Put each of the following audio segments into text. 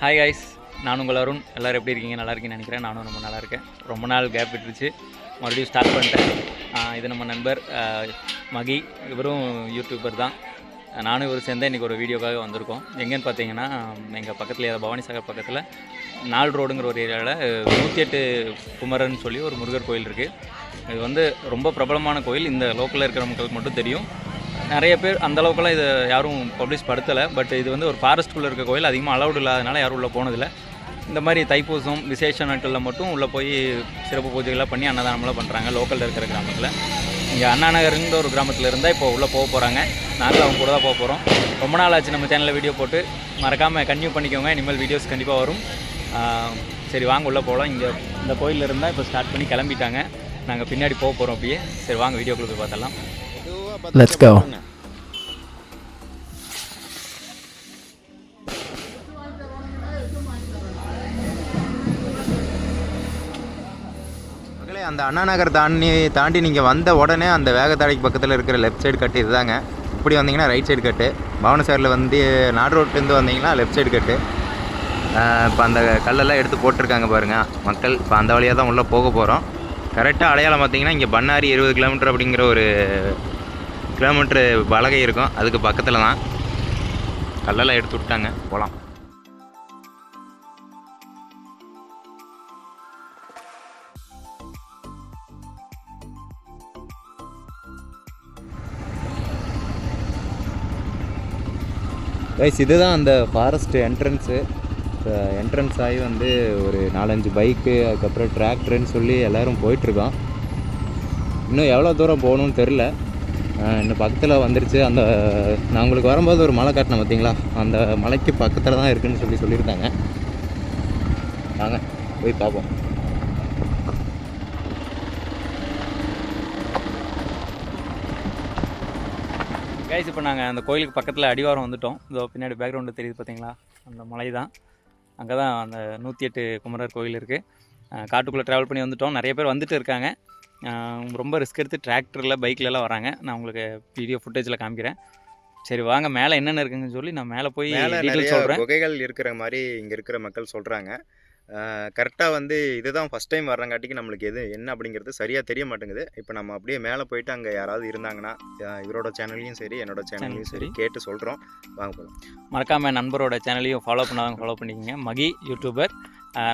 Hi ஹாய்ஸ் நான் உங்கள் அருண். எல்லோரும் எப்படி இருக்கீங்க? நல்லா இருக்கீங்கன்னு நினைக்கிறேன். நானும் ரொம்ப நல்லா இருக்கேன். ரொம்ப நாள் கேப் விட்டுருச்சு. மறுபடியும் ஸ்டார்ட் பண்ணிட்டேன். இது நம்ம நண்பர் மகி. இவரும் யூடியூபர் தான். நானும் இவர் சேர்ந்து இன்றைக்கி ஒரு வீடியோக்காக வந்திருக்கோம். எங்கேன்னு பார்த்தீங்கன்னா எங்கள் பக்கத்தில் பவானி சாகர் பக்கத்தில் நாள் ரோடுங்கிற ஒரு ஏரியாவில் நூற்றி எட்டு குமரன் சொல்லி ஒரு முருகர் கோயில் இருக்குது இது வந்து ரொம்ப பிரபலமான கோயில். இந்த லோக்கலில் இருக்கிற மக்களுக்கு மட்டும் தெரியும். நிறைய பேர் அந்தளவுக்குலாம் இதை யாரும் பப்ளிஷ் படுத்தலை. பட் இது வந்து ஒரு ஃபாரஸ்ட்குள்ளே இருக்க கோயில் அதிகமாக அலௌடு இல்லாதனால யாரும் உள்ளே போனதில்லை. இந்த மாதிரி தைப்பூசம் விசேஷ நாட்களில் மட்டும் உள்ளே போய் சிறப்பு பூஜைகள்லாம் பண்ணி அன்னதானம்லாம் பண்ணுறாங்க லோக்கலில் இருக்கிற கிராமத்தில். இங்கே அண்ணா நகருங்கிற ஒரு கிராமத்தில் இருந்தால் இப்போ உள்ளே போக போகிறாங்க நாங்களும் அவங்க கூட தான் போக போகிறோம் ரொம்ப நாள் ஆச்சு நம்ம சேனலில் வீடியோ போட்டு. மறக்காமல் கன்டினியூ பண்ணிக்கோங்க. இனிமேல் வீடியோஸ் கண்டிப்பாக வரும். சரி வாங்க உள்ளே போகலாம். இங்கே இந்த கோயிலில் இருந்தால் இப்போ ஸ்டார்ட் பண்ணி கிளம்பிட்டாங்க. நாங்கள் பின்னாடி போக போகிறோம் அப்படியே சரி வாங்க வீடியோக்குள்ளே போய் பார்த்தலாம் Let's go. மக்களே அந்த அண்ணா நகர் தாண்டி தாண்டி நீங்கள் வந்த உடனே அந்த வேகத்தாடைக்கு பக்கத்தில் இருக்கிற லெஃப்ட் சைடு கட்டு இதுதாங்க. இப்படி வந்தீங்கன்னா ரைட் சைடு கட்டு. பவனசாரில் வந்து நாடு ரோட்லேருந்து வந்தீங்கன்னா லெஃப்ட் சைடு கட்டு. இப்போ அந்த கல்லெல்லாம் எடுத்து போட்டிருக்காங்க பாருங்கள் மக்கள். இப்போ அந்த வழியாக தான் உள்ளே போக போகிறோம் கரெக்டாக அடையாளம் பார்த்தீங்கன்னா இங்கே பண்ணாரி இருபது கிலோமீட்டர் அப்படிங்கிற ஒரு கிலோமீட்ரு பலகை இருக்கும். அதுக்கு பக்கத்தில் தான். கல்லெல்லாம் எடுத்து விட்டாங்க. போகலாம் கைஸ் இதுதான் அந்த ஃபாரஸ்ட் என்ட்ரன்ஸு என்ட்ரன்ஸ் ஆகி வந்து ஒரு நாலஞ்சு பைக்கு அதுக்கப்புறம் டிராக்டர்னு சொல்லி எல்லோரும் போயிட்டுருக்கோம் இன்னும் எவ்வளோ தூரம் போகணும்னு தெரில இன்னும் பக்கத்தில் வந்துருச்சு. அந்த நான் உங்களுக்கு வரும்போது ஒரு மலை காட்டினேன் பார்த்தீங்களா அந்த மலைக்கு பக்கத்தில் தான் இருக்குன்னு சொல்லி சொல்லியிருந்தாங்க. வாங்க போய் பார்ப்போம். கைஸ் இப்போ நாங்கள் அந்த கோயிலுக்கு பக்கத்தில் அடிவாரம் வந்துட்டோம். இதோ பின்னாடி பேக்ரவுண்டு தெரியுது பார்த்தீங்களா அந்த மலை தான். அங்கே தான் அந்த நூற்றி எட்டு குமரர் கோயில் இருக்குது காட்டுக்குள்ளே ட்ராவல் பண்ணி வந்துட்டோம். நிறைய பேர் வந்துட்டு இருக்காங்க. ரொம்ப ரிஸ்க் எடுத்து டிராக்டரில் பைக்லலாம் வராங்க. நான் உங்களுக்கு வீடியோ ஃபுட்டேஜில் காமிக்கிறேன். சரி வாங்க. மேலே என்னென்ன இருக்குங்கன்னு சொல்லி நான் மேலே போய் சொல்கிறேன் குகைகள் இருக்கிற மாதிரி இங்கே இருக்கிற மக்கள் சொல்கிறாங்க கரெக்டாக வந்து இதுதான் ஃபஸ்ட் டைம் வர்றங்காட்டிக்கு நம்மளுக்கு எது என்ன அப்படிங்கிறது சரியாக தெரிய மாட்டேங்குது. இப்போ நம்ம அப்படியே மேலே போயிட்டு அங்கே யாராவது இருந்தாங்கன்னா இவரோட சேனல்லையும் சரி என்னோட சேனல்லையும் சரி. கேட்டு சொல்கிறோம் வாங்க போகலாம் மறக்காமல் நண்பரோட சேனலையும் ஃபாலோ பண்ணாதவங்க ஃபாலோ பண்ணிக்கங்க. மகி யூடியூபர்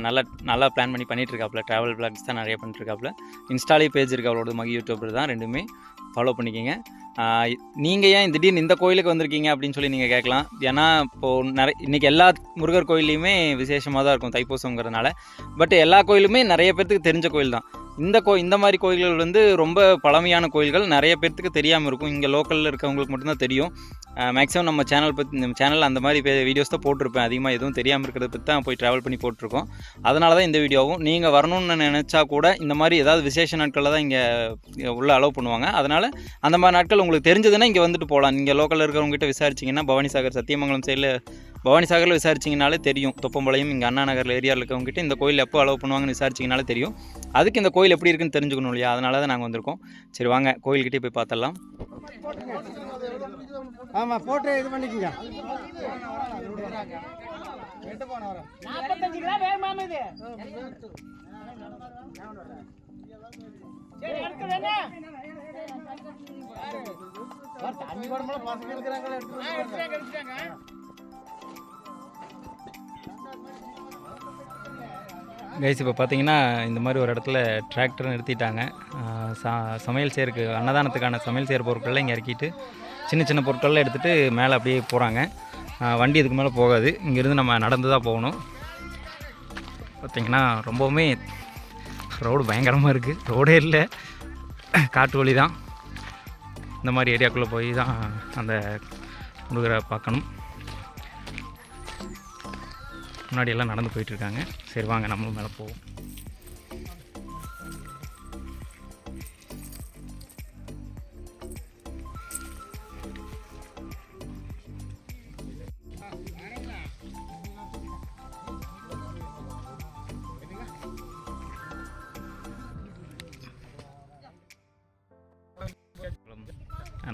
நல்லா நல்லா பிளான் பண்ணி பண்ணிகிட்ருக்காப்புல ட்ராவல் பிளாக்ஸ் தான் நிறைய பண்ணிட்டுருக்காப்புல. இன்ஸ்டாலே பேஜ் இருக்கு அவளோட மகி யூடியூபர் தான் ரெண்டுமே. ஃபாலோ பண்ணிக்கங்க. நீங்கள் ஏன் திடீர்னு இந்த கோயிலுக்கு வந்திருக்கீங்க அப்படின்னு சொல்லி நீங்கள் கேட்கலாம். ஏன்னா இப்போது நிறைய இன்றைக்கி எல்லா முருகர் கோயிலையுமே விசேஷமாக தான் இருக்கும் தைப்பூசங்கிறதுனால பட் எல்லா கோயிலுமே நிறைய பேர்த்துக்கு தெரிஞ்ச கோயில் தான். இந்த கோ இந்த மாதிரி கோயில்கள் வந்து ரொம்ப பழமையான கோயில்கள். நிறைய பேர்த்துக்கு தெரியாமல் இருக்கும். இங்கே லோக்கலில் இருக்கவங்களுக்கு மட்டும்தான் தெரியும். மேக்ஸிமம் நம்ம சேனல் பற்றி நம்ம சேனலில் அந்த மாதிரி வீடியோஸ் தான் போட்டிருப்பேன். அதிகமாக எதுவும் தெரியாமல் இருக்கிறத பற்றி தான் போய் ட்ராவல் பண்ணி போட்டிருக்கோம். அதனால தான் இந்த வீடியோவும் நீங்கள் வரணும்னு நினச்சா கூட இந்த மாதிரி ஏதாவது விசேஷ நாட்களில் தான் இங்கே உள்ள அலோவ் பண்ணுவாங்க. அதனால் அந்த மாதிரி நாட்கள் உங்களுக்கு தெரிஞ்சதுன்னா இங்கே வந்துட்டு போகலாம் நீங்கள் லோக்கலில் இருக்கிறவங்ககிட்ட விசாரிச்சிங்கன்னா பவானி சாகர் சத்தியமங்கலம் சைடில் பவானி சாகரில் விசாரிச்சிங்கனாலே தெரியும். தொப்பம்பாளையம் இங்கே அண்ணா நகர் ஏரியாவில் இருக்கவங்ககிட்ட இந்த கோயில் எப்போ அலோவ் பண்ணுவாங்கன்னு விசாரிச்சிங்கனாலே தெரியும். அதுக்கு இந்த கோயில் எப்படி இருக்குன்னு தெரிஞ்சுக்கணும் இல்லையா? அதனால தான் நாங்கள் வந்திருக்கோம். சரி வாங்க. கோயில்கிட்டே போய் பார்த்தலாம் ஆமா போட்டு இது பண்ணிக்கங்க. தண்ணி குடம்புல பசங்க இருக்கிறாங்களா கைஸ் இப்போ பார்த்தீங்கன்னா இந்த மாதிரி ஒரு இடத்துல டிராக்டர் நிறுத்திட்டாங்க. ச சமையல் செய்கிறக்கு அன்னதானத்துக்கான சமையல் செய்கிற பொருட்கள்லாம் இங்கே இறக்கிட்டு சின்ன சின்ன பொருட்கள்லாம் எடுத்துகிட்டு மேலே அப்படியே போகிறாங்க வண்டி இதுக்கு மேலே போகாது. இங்கேருந்து நம்ம நடந்து தான் போகணும். பார்த்திங்கன்னா ரொம்பவுமே ரோடு பயங்கரமாக இருக்குது ரோடே இல்லை. காட்டு வழி தான் இந்த மாதிரி ஏரியாக்குள்ளே போய் தான் அந்த முருகரை பார்க்கணும். முன்னாடி எல்லாம் நடந்து போயிட்டுருக்காங்க. சரி வாங்க நம்மளும் மேலே போவோம்.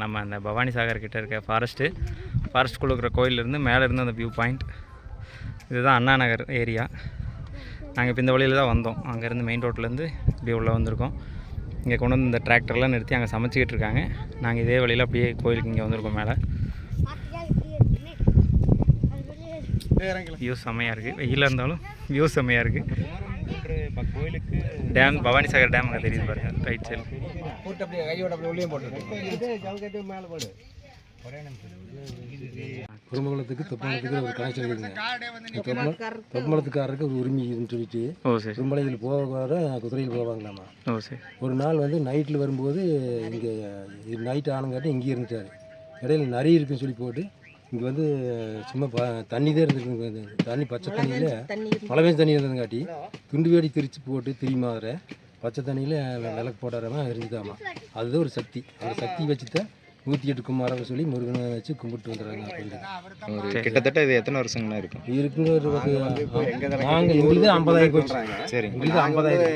நம்ம அந்த பவானி சாகர் கிட்டே இருக்க ஃபாரஸ்ட்டு ஃபாரஸ்ட்குள்ளே இருக்கிற கோயிலேருந்து மேலே இருந்து அந்த வியூ பாயிண்ட் இதுதான் அண்ணா நகர் ஏரியா. நாங்கள் இப்போ இந்த வழியில் தான் வந்தோம். அங்கேருந்து மெயின் ரோட்லேருந்து இப்படி உள்ளே வந்திருக்கோம். இங்கே கொண்டு வந்து இந்த டிராக்டர்லாம் நிறுத்தி அங்கே சமைச்சிக்கிட்டு இருக்காங்க. நாங்கள் இதே வழியில் அப்படியே கோயிலுக்கு இங்கே வந்திருக்கோம் மேலே. வியூ செம்மையாக இருக்குது வெயிலாக இருந்தாலும் வியூ செம்மையாக இருக்குது கோயிலுக்கு டேம் பவானி சாகர் டேம் அங்கே தெரியுது பாருங்க. ரைட் சைடு குடும்பத்துக்கு தொப்பமலத்துக்கு ஒரு கனெக்ஷன் இருக்குதுங்க தொப்பமல தொப்பமலத்துக்காரருக்கு ஒரு உரிமை இருக்குன்னு சொல்லிட்டு கும்பலையில் போக வர குதிரையில் போவாங்களாமா ஒரு நாள் வந்து நைட்டில் வரும்போது இங்கே நைட் ஆனங்காட்டி இங்கே இருந்துட்டார். இடையில நிறைய இருக்குன்னு சொல்லி போட்டு இங்கே வந்து சும்மா ப தண்ணி தான் இருந்துருக்கு. தண்ணி பச்சை தண்ணியில் மழை பெஞ்ச தண்ணி இருந்ததுங்காட்டி துண்டு வேடி திரிச்சு போட்டு திரிமா அதில்? பச்சை தண்ணியில் விளக்கு போட்டாரமா இருந்துதாமா அதுதான் ஒரு சக்தி. அந்த சக்தி வச்சு தான் நூற்றி எட்டு குமாரன்னு சொல்லி முருகனை வச்சு கும்பிட்டு வந்துடுறாங்க அப்படின்னு ஒரு கிட்டத்தட்ட இது எத்தனை வருஷங்கண்ணா இருக்கும்? இருக்குங்க ஒரு நாங்கள் எங்களுக்கு ஐம்பதாயிரம் போச்சு. சரி. எங்களுக்கு ஐம்பதாயிரம்.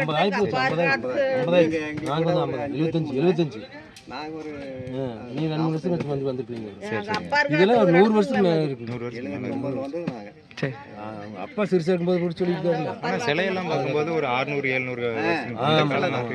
ஐம்பதாயிரம் போச்சு. ஐம்பதாயிரம். ஐம்பதாயிரம். நாங்கள் தான் ஐம்பதாயிரம் எழுபத்தஞ்சு எழுபத்தஞ்சு. நீ ரெண்டு வருஷம் வந்து வந்துருப்பீங்க இதெல்லாம் ஒரு நூறு மேலே இருக்கு. நூறு வருஷம் சரி அப்பா சிறுசாக இருக்கும்போது கூட சொல்லியிருக்காருல்ல. ஆனால் சிலையெல்லாம் பார்க்கும்போது ஒரு அறுநூறு எழுநூறு ஆமாம்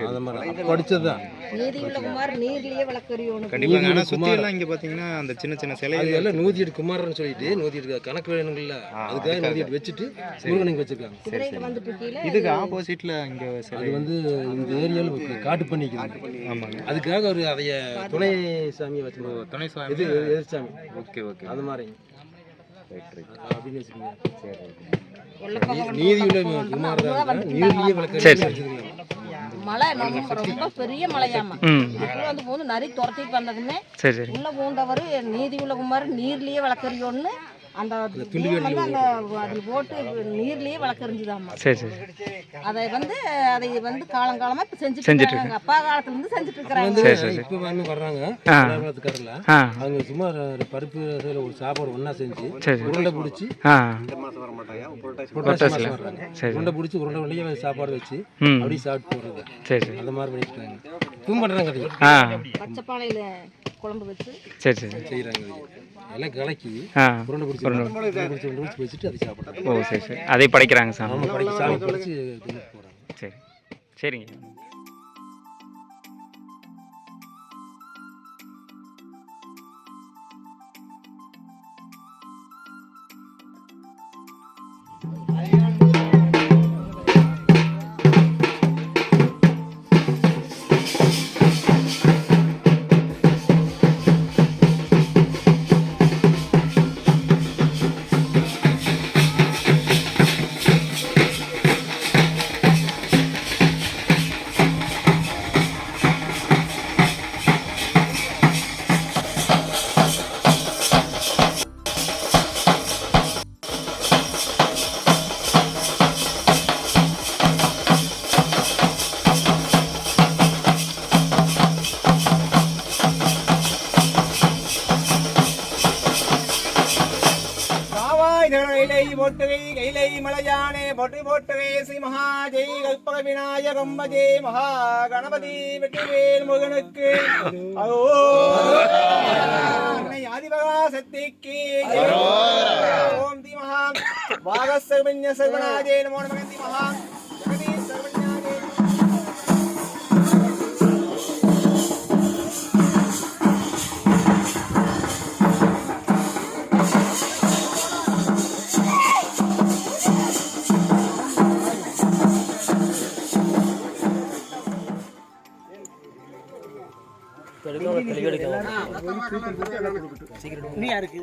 அந்த மாதிரி. படித்தது தான் நீதி உள்ள குமார் நீர்லயே வளர்க்குறியோன்னு கண்டிப்பாங்க. ஆனால் சுற்றி எல்லாம் இங்கே பார்த்தீங்கன்னா அந்த சின்ன சின்ன சிலை அது எல்லாம் நூற்றி எட்டு குமாரன்னு சொல்லிட்டு எட்டு கணக்கு வேணுங்கள்ல. அதுக்காக நூற்றி எட்டு வச்சுட்டு முருகனுக்கு வச்சிருக்காங்க இதுக்கு ஆப்போசிட்டில் இங்கே சிலை அது வந்து இந்த ஏரியாவில் காட்டு பண்ணிக்குது ஆமாங்க. அதுக்காக ஒரு அதைய துணை சாமியை வச்சு துணை சுவாமி இது எதிர்சாமி ஓகே ஓகே. அது மாதிரி. ரைட் ரைட் நீதி உள்ள நீர்லயே வளர்க்க மலை ரொம்ப ரொம்ப பெரிய மலையாமா ம். இதுக்குள்ள வந்து போது நிறைய துரத்திட்டு வந்ததுமே சரி சரி. உள்ள பூந்தவர் நீதி உள்ள குமார் நீர்லயே வளர்க்குறியோன்னு அந்த வந்து அந்த அதில் போட்டு நீர்லயே வளர்க்குறிஞ்சுதாம்மா. சரி சரி. அதை வந்து அதை வந்து காலங்காலமா இப்போ செஞ்சுட்டு செஞ்சுட்டு இருக்காங்க அப்பா காலத்துல இருந்து செஞ்சுட்டு இருக்கிறாங்க. சரி, சரி. இப்போ வந்து வர்றாங்க. ஆ. அவங்க சும்மா ஒரு பருப்பு ஒரு சாப்பாடு ஒண்ணா செஞ்சு உருண்டை பிடிச்சி மாதம் வர மாட்டாங்க உருண்டை பிடிச்சி உருண்டை உருண்டையே சாப்பாடு வச்சு ம். அப்படியே சாப்பிட்டு போடுறது சரி சரி. அந்த மாதிரி பண்ணிட்டு இருக்காங்க தூம் ஆ. பச்சைப்பாளையில குழம்பு வச்சு சரி சரி. செய்யறாங்க எல்லாம் கலக்கி பிடிச்சி பிடிச்சி வச்சுட்டு அதை சாப்பிட்றாங்க ஓ சரி சரி. அதை படைக்கிறாங்க சாமி. ஆமா படைக்கு சாமி படைச்சு சரி. சரிங்க. கைலை போட்டுகை கைலை மலையானே போட்டு போட்டுகை ஸ்ரீ மகா ஜெய் கல்பக விநாயகம் பஜே மகா கணபதி வெற்றிவேல் முருகனுக்கு. ஆதிபகா சக்திக்கு ஜெய். ஓம் தி மகா. வாகசர்வண்ய சர்வநாஜே நமோ நமக தி மகா நீ யாருக்கு?